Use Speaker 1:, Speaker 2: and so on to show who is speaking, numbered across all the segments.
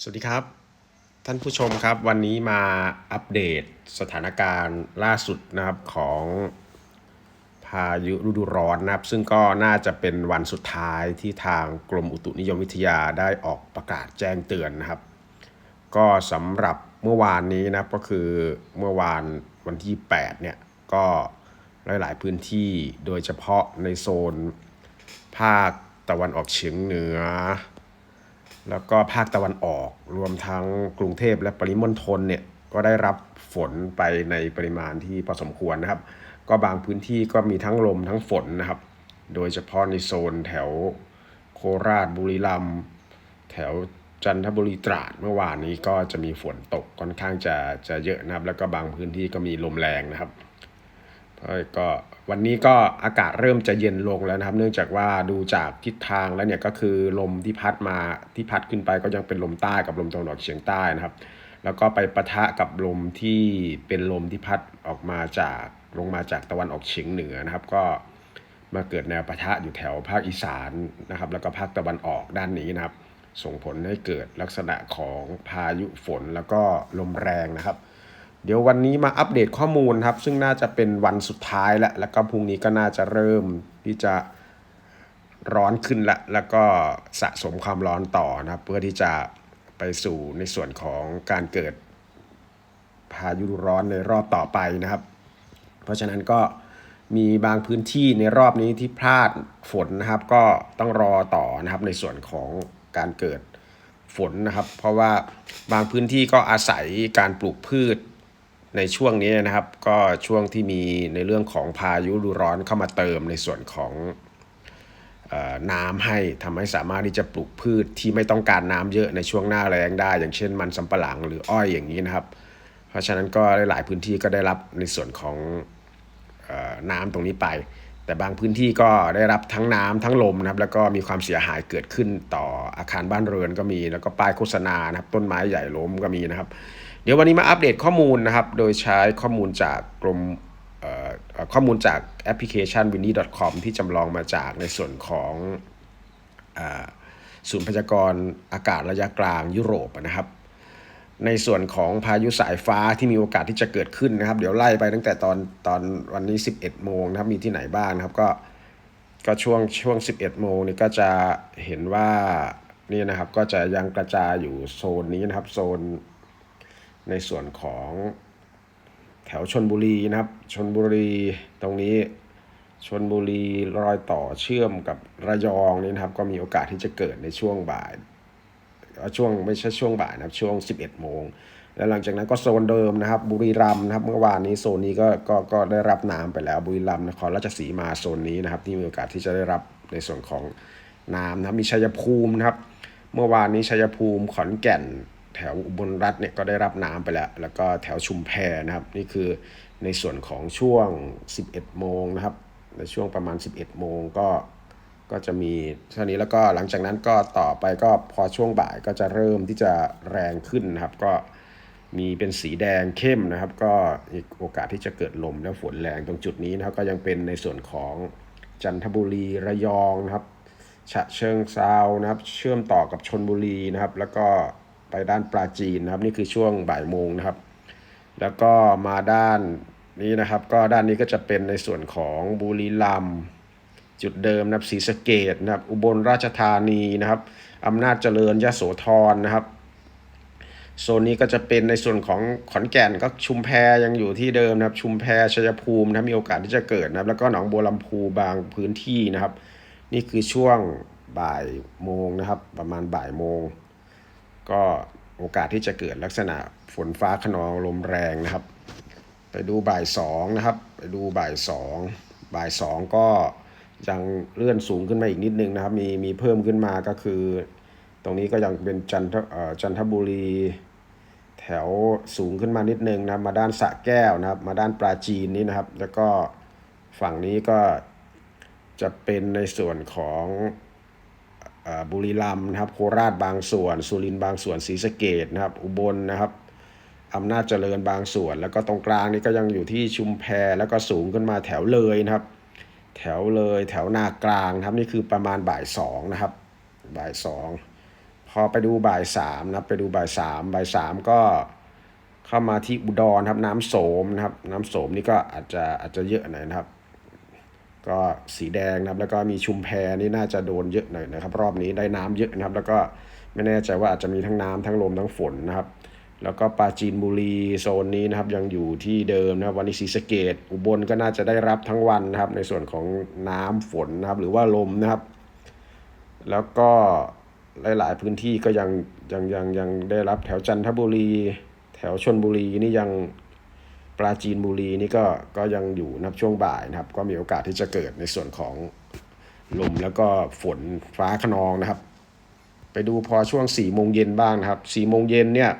Speaker 1: สวัสดีครับ ท่านผู้ชมครับวันนี้มาอัปเดตสถานการณ์ล่าสุดนะครับของพายุฤดูร้อนนะครับ ซึ่งก็น่าจะเป็นวันสุดท้ายที่ทางกรมอุตุนิยมวิทยาได้ออกประกาศแจ้งเตือนนะครับ ก็สำหรับเมื่อวานนี้นะก็คือเมื่อวานวันที่ 8 เนี่ยก็หลาย ๆ พื้นที่โดยเฉพาะในโซนภาคตะวันออกเฉียงเหนือ แล้วก็ภาคตะวันออกรวมทั้งกรุงเทพและปริมณฑลเนี่ยก็ได้รับฝนไปในปริมาณที่พอสมควรนะครับ ก็บางพื้นที่ก็มีทั้งลมทั้งฝนนะครับ โดยเฉพาะในโซนแถวโคราชบุรีรัมย์แถวจันทบุรีตราดเมื่อวานนี้ก็จะมีฝนตกค่อนข้างจะจะเยอะนะครับ แล้วก็บางพื้นที่ก็มีลมแรงนะครับ ก็วันนี้ก็อากาศเริ่มจะเย็นลงแล้วนะครับ เนื่องจากว่าดูจากทิศทางแล้วเนี่ยก็คือลมที่พัดมาที่พัดขึ้นไปก็ยังเป็นลมใต้กับลมตะวันออกเฉียงใต้นะครับ แล้วก็ไปปะทะกับลมที่เป็นลมที่พัดออกมาจากลงมาจากตะวันออกเฉียงเหนือนะครับ ก็มาเกิดแนวปะทะอยู่แถวภาคอีสานนะครับ แล้วก็ภาคตะวันออกด้านนี้นะครับ ส่งผลให้เกิดลักษณะของพายุฝนแล้วก็ลมแรงนะครับ เดี๋ยววันนี้มาอัปเดตข้อมูลครับ ซึ่งน่าจะเป็นวันสุดท้ายแล้ว แล้วก็พรุ่งนี้ก็น่าจะเริ่มที่จะร้อนขึ้นละ แล้วก็สะสมความร้อนต่อนะครับเพื่อที่จะไปสู่ในส่วนของการเกิดพายุร้อนในรอบต่อไปนะครับ เพราะฉะนั้นก็มีบางพื้นที่ในรอบนี้ที่พลาดฝนนะครับ ก็ต้องรอต่อนะครับในส่วนของการเกิดฝนนะครับ เพราะว่าบางพื้นที่ก็อาศัยการปลูกพืช ในช่วงนี้นะครับก็ช่วงที่มีในเรื่องของพายุฤดูร้อนเข้ามาเติมในส่วนของน้ำให้ทำให้สามารถที่จะปลูกพืชที่ไม่ต้องการน้ำเยอะในช่วงหน้าแล้งได้ อย่างเช่นมันสำปะหลังหรืออ้อยอย่างนี้นะครับ เพราะฉะนั้นก็หลายพื้นที่ก็ได้รับในส่วนของออน้ำตรงนี้ไป แต่บางพื้นที่ก็ได้รับทั้งน้ำทั้งลมนะครับ แล้วก็มีความเสียหายเกิดขึ้นต่ออาคารบ้านเรือนก็มี แล้วก็ป้ายโฆษณานะครับ ต้นไม้ใหญ่ล้มก็มีนะครับ เดี๋ยววันนี้มาอัปเดตข้อมูลนะครับ โดยใช้ข้อมูลจากกรมข้อมูลจากแอปพลิเคชัน w i n d y c o m ที่จำลองมาจากในส่วนของศูนย์พยากรณ์อากาศระยะกลางยุโรปนะครับ ในส่วนของพายุสายฟ้าที่มีโอกาสที่จะเกิดขึ้นนะครับ เดี๋ยวไล่ไปตั้งแต่ตอนตอนวันนี้ 11 โมงนะครับ มีที่ไหนบ้างนะครับ ก็ก็ช่วงช่วง 11 โมงนี่ก็จะเห็นว่านี่นะครับก็จะยังกระจายอยู่โซนนี้นะครับโซน ในส่วนของแถวชนบุรีนะครับชนบุรีตรงนี้ชนบุรีรอยต่อเชื่อมกับระยองนี่นะครับ ก็มีโอกาสที่จะเกิดในช่วงบ่ายช่วงไม่ใช่ช่วงบ่ายนะครับช่วง 11 โมง แล้วหลังจากนั้นก็โซนเดิมนะครับ บุรีรัมย์นะครับเมื่อวานนี้โซนนี้ก็ก็ก็ได้รับน้ำไปแล้วบุรีรัมย์นครราชสีมาโซนนี้นะครับ ที่มีโอกาสที่จะได้รับในส่วนของน้ำนะครับมีชัยภูมินะครับ เมื่อวานนี้ชัยภูมิขอนแก่น แถวอุบลรัฐเนี่ยก็ได้รับน้ำไปแล้ว แล้วก็แถวชุมแพนะครับ นี่คือในส่วนของช่วง 11 โมงนะครับ ในช่วงประมาณ 11 โมงก็ก็จะมีเท่านี้แล้วก็หลังจากนั้นก็ต่อไปก็พอช่วงบ่ายก็จะเริ่มที่จะแรงขึ้นนะครับ ก็มีเป็นสีแดงเข้มนะครับ ก็มีโอกาสที่จะเกิดลมและฝนแรงตรงจุดนี้นะครับ ก็ยังเป็นในส่วนของจันทบุรีระยองนะครับฉะเชิงเซานะครับ เชื่อมต่อกับชนบุรีนะครับ แล้วก็ ด้านปราจีนนะครับ นี่คือช่วงบ่ายโมงนะครับ แล้วก็มาด้านนี้นะครับ ก็ด้านนี้ก็จะเป็นในส่วนของบุรีรัมย์จุดเดิมนะครับศรีสะเกดนะครับ อุบลราชธานีนะครับอำนาจเจริญยโสธรนะครับโซนนี้ก็จะเป็นในส่วนของขอนแก่นก็ชุมแพยังอยู่ที่เดิมนะครับ ชุมแพชัยภูมินะครับมีโอกาสที่จะเกิดนะครับ แล้วก็หนองบัวลำพูบางพื้นที่นะครับ นี่คือช่วงบ่ายโมงนะครับ ประมาณบ่ายโมง ก็โอกาสที่จะเกิดลักษณะฝนฟ้าขนองลมแรงนะครับ ไปดูบ่ายสองนะครับ ไปดูบ่ายสองบ่ายสองก็ยังเลื่อนสูงขึ้นมาอีกนิดนึงนะครับ มีมีเพิ่มขึ้นมาก็คือ ตรงนี้ก็ยังเป็นจันทจันทบุรี แถวสูงขึ้นมานิดนึงนะมาด้านสะแก้วนะครับ มาด้านปราจีนนี้นะครับ แล้วก็ฝั่งนี้ก็จะเป็นในส่วนของ บุรีรัมย์นะครับ โคราชบางส่วน สุรินทร์บางส่วนศรีสะเกดนะครับ อุบลนะครับอำนาจเจริญบางส่วน แล้วก็ตรงกลางนี่ก็ยังอยู่ที่ชุมแพแล้วก็สูงขึ้นมาแถวเลยนะครับ แถวเลยแถวนากลางครับนี่คือประมาณบ่ายสองนะครับบ่ายสองพอไปดูบ่ายสามนะไปดูบ่ายสามบ่ายสามก็เข้ามาที่อุดรครับน้ำโสมนะครับ น้ำโสมนี่ก็อาจจะอาจจะเยอะหน่อยนะครับ ก็สีแดงนะครับแล้วก็มีชุมแพนี่น่าจะโดนเยอะหน่อยนะครับ รอบนี้ได้น้ำเยอะนะครับ แล้วก็ไม่แน่ใจว่าอาจจะมีทั้งน้ำทั้งลมทั้งฝนนะครับแล้วก็ปาจีนบุรีโซนนี้นะครับยังอยู่ที่เดิมนะครับวันนี้ศรีสะเกดอุบลก็น่าจะได้รับทั้งวันนะครับ ในส่วนของน้ำฝนนะครับ หรือว่าลมนะครับ แล้วก็หลาย ๆ พื้นที่ก็ยังยังยังยังได้รับแถวจันทบุรี แถวชนบุรีนี่ยัง ปราจีนบุรีนี่ก็ก็ยังอยู่นับช่วงบ่ายนะครับ ก็มีโอกาสที่จะเกิดในส่วนของลมแล้วก็ฝนฟ้าขนองนะครับ ไปดูพอช่วง4ี่โมงเย็นบ้างนะครับ4ี่โมงเย็นเนี่ย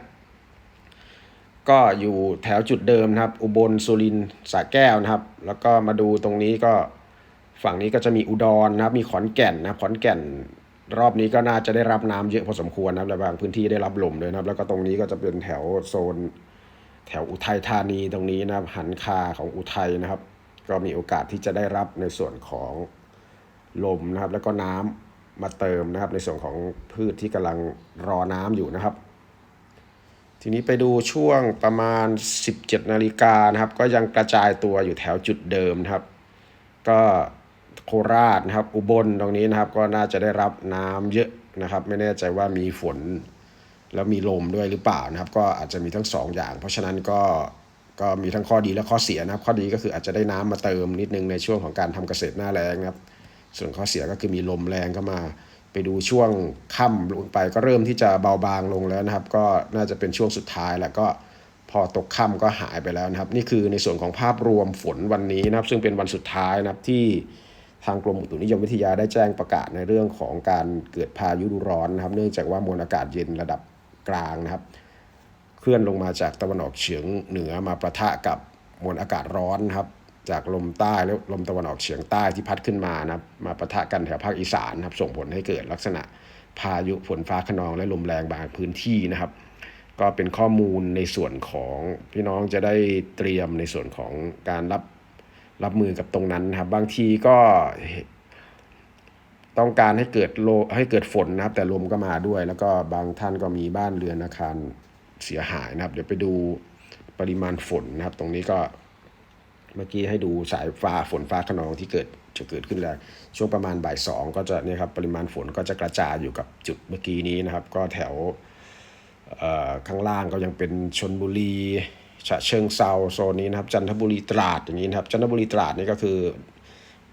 Speaker 1: ก็อยู่แถวจุดเดิมนะครับ อุบลสุรินทร์สระแก้วนะครับ แล้วก็มาดูตรงนี้ก็ฝั่งนี้ก็จะมีอุดรนะครับ มีขอนแก่นนะขอนแก่นรอบนี้ก็น่าจะได้รับน้ำเยอะพอสมควรนะครับและบางพื้นที่ได้รับลมด้วยนะครับ แล้วก็ตรงนี้ก็จะเป็นแถวโซน แถวอุทัยธานีตรงนี้นะครับหันคาของอุทัยนะครับ ก็มีโอกาสที่จะได้รับในส่วนของลมนะครับ แล้วก็น้ำมาเติมนะครับ ในส่วนของพืชที่กำลังรอน้ำอยู่นะครับ ทีนี้ไปดูช่วงประมาณ 17นาฬิกานะครับ ก็ยังกระจายตัวอยู่แถวจุดเดิมนะครับ ก็โคราชนะครับ อุบลตรงนี้นะครับ ก็น่าจะได้รับน้ำเยอะนะครับ ไม่แน่ใจว่ามีฝน แล้วมีลมด้วยหรือเปล่านะครับ ก็อาจจะมีทั้งสองอย่าง เพราะฉะนั้นก็ก็มีทั้งข้อดีและข้อเสียนะครับ ข้อดีก็คืออาจจะได้น้ำมาเติมนิดนึงในช่วงของการทำเกษตรหน้าแล้งนะครับ ส่วนข้อเสียก็คือมีลมแรงเข้ามา ไปดูช่วงค่ำลงไปก็เริ่มที่จะเบาบางลงแล้วนะครับ ก็น่าจะเป็นช่วงสุดท้ายแล้วก็พอตกค่ำก็หายไปแล้วนะครับ นี่คือในส่วนของภาพรวมฝนวันนี้นะครับ ซึ่งเป็นวันสุดท้ายนะครับที่ทางกรมอุตุนิยมวิทยาได้แจ้งประกาศในเรื่องของการเกิดพายุฤดูร้อนนะครับ เนื่องจากว่ามวลอากาศเย็นระดับ กลางนะครับ เคลื่อนลงมาจากตะวันออกเฉียงเหนือมาประทะกับมวลอากาศร้อนครับ จากลมใต้และลมตะวันออกเฉียงใต้ที่พัดขึ้นมานะครับ มาประทะกันแถวภาคอีสานครับส่งผลให้เกิดลักษณะพายุฝนฟ้าขนองและลมแรงบางพื้นที่นะครับ ก็เป็นข้อมูลในส่วนของพี่น้องจะได้เตรียมในส่วนของการรับรับมือกับตรงนั้นนะครับ บางทีก็ ต้องการให้เกิดโลให้เกิดฝนนะครับ แต่ลมก็มาด้วย แล้วก็บางท่านก็มีบ้านเรือนอาคารเสียหายนะครับ เดี๋ยวไปดูปริมาณฝนนะครับ ตรงนี้ก็เมื่อกี้ให้ดูสายฟ้าฝนฟ้าขนองที่เกิดจะเกิดขึ้นแล้วช่วงประมาณบ่ายสองก็จะนี่ครับปริมาณฝนก็จะกระจายอยู่กับจุดเมื่อกี้นี้นะครับ ก็แถวข้างล่างก็ยังเป็นชนบุรีฉะเชิงเซาโซนนี้นะครับจันทบุรีตราดอย่างนี้นะครับจันทบุรีตราดนี่ก็คือ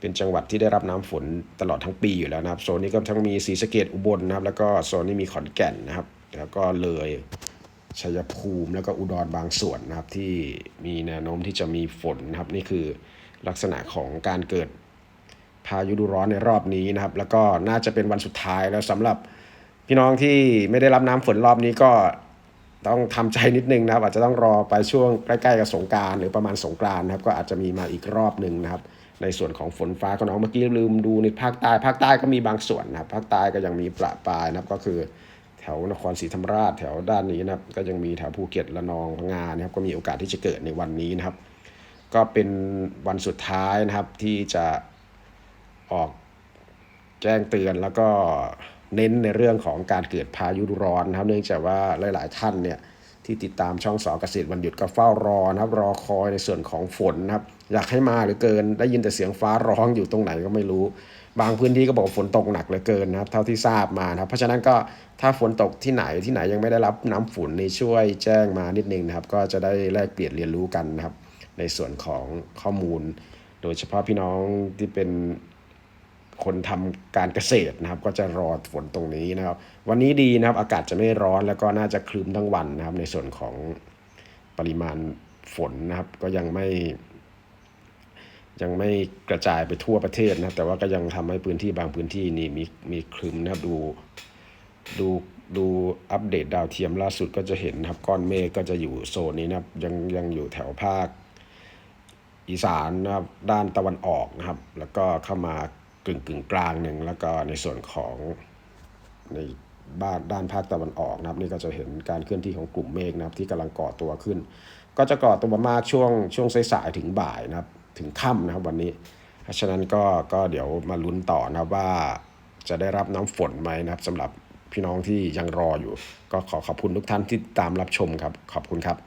Speaker 1: เป็นจังหวัดที่ได้รับน้ำฝนตลอดทั้งปีอยู่แล้วนะครับโซนนี้ก็ทั้งมีศรีสะเกดอุบลนะครับ แล้วก็โซนนี้มีขอนแก่นนะครับ แล้วก็เลยชัยภูมิแล้วก็อุดรบางส่วนนะครับ ที่มีแนวโน้มที่จะมีฝนนะครับ นี่คือลักษณะของการเกิดพายุดูร้อนในรอบนี้นะครับ แล้วก็น่าจะเป็นวันสุดท้ายแล้วสำหรับพี่น้องที่ไม่ได้รับน้ำฝนรอบนี้ก็ต้องทำใจนิดนึงนะครับ อาจจะต้องรอไปช่วงใกล้ๆกับสงการหรือประมาณสงกรานนะครับ ก็อาจจะมีมาอีกรอบหนึ่งนะครับ ในส่วนของฝนฟ้าขนองเมื่อกี้ลืมดูในภาคใต้ภาคใต้ก็มีบางส่วนนะครับภาคใต้ก็ยังมีประปรายนะครับก็คือแถวนครศรีธรรมราชแถวด้านนี้นะครับก็ยังมีแถวภูเก็ตระนองพังงานะครับก็มีโอกาสที่จะเกิดในวันนี้นะครับ ก็เป็นวันสุดท้ายนะครับที่จะออกแจ้งเตือนแล้วก็เน้นในเรื่องของการเกิดพายุร้อนนะครับ เนื่องจากว่าหลาย ๆ ท่านเนี่ย ที่ติดตามช่องสอเกษตรวันหยุดก็เฝ้ารอนะครับรอคอยในส่วนของฝนนะครับอยากให้มาเหรือเกิน ได้ยินแต่เสียงฟ้าร้องอยู่ตรงไหนก็ไม่รู้ บางพื้นที่ก็บอกฝนตกหนักเหลือเกินนะครับ เท่าที่ทราบมานะครับ เพราะฉะนั้นก็ถ้าฝนตกที่ไหนที่ไหนยังไม่ได้รับน้ำฝนนี่ช่วยแจ้งมานิดนึงนะครับ ก็จะได้แลกเปลี่ยนเรียนรู้กันนะครับ ในส่วนของข้อมูล โดยเฉพาะพี่น้องที่เป็น คนทำการเกษตรนะครับ ก็จะรอฝนตรงนี้นะครับ วันนี้ดีนะครับ อากาศจะไม่ร้อนแล้วก็น่าจะคลึ้มทั้งวันนะครับ ในส่วนของปริมาณฝนนะครับ ก็ยังไม่ ยังไม่กระจายไปทั่วประเทศนะครับ แต่ว่าก็ยังทำให้พื้นที่บางพื้นที่นี่มีมีคลึ้มนะครับดูดูดูอัปเดตดาวเทียมล่าสุดก็จะเห็นนะครับก้อนเมฆก็จะอยู่โซนนี้นะครับ ยังยังอยู่แถวภาคอีสานนะครับด้านตะวันออกนะครับ แล้วก็เข้ามา กึ่งกึ่งกลางหนึ่งแล้วก็ในส่วนของในบ้านด้านภาคตะวันออกนะครับนี่ก็จะเห็นการเคลื่อนที่ของกลุ่มเมฆนะครับที่กำลังก่อตัวขึ้น ก็จะก่อตัวมากช่วงช่วงสายๆถึงบ่ายนะครับถึงค่ำนะครับวันนี้ เพราะฉะนั้นก็ก็เดี๋ยวมาลุ้นต่อนะว่าจะได้รับน้ำฝนไหมนะครับสำหรับพี่น้องที่ยังรออยู่ ก็ขอขอบคุณทุกท่านที่ตามรับชมครับ ขอบคุณครับ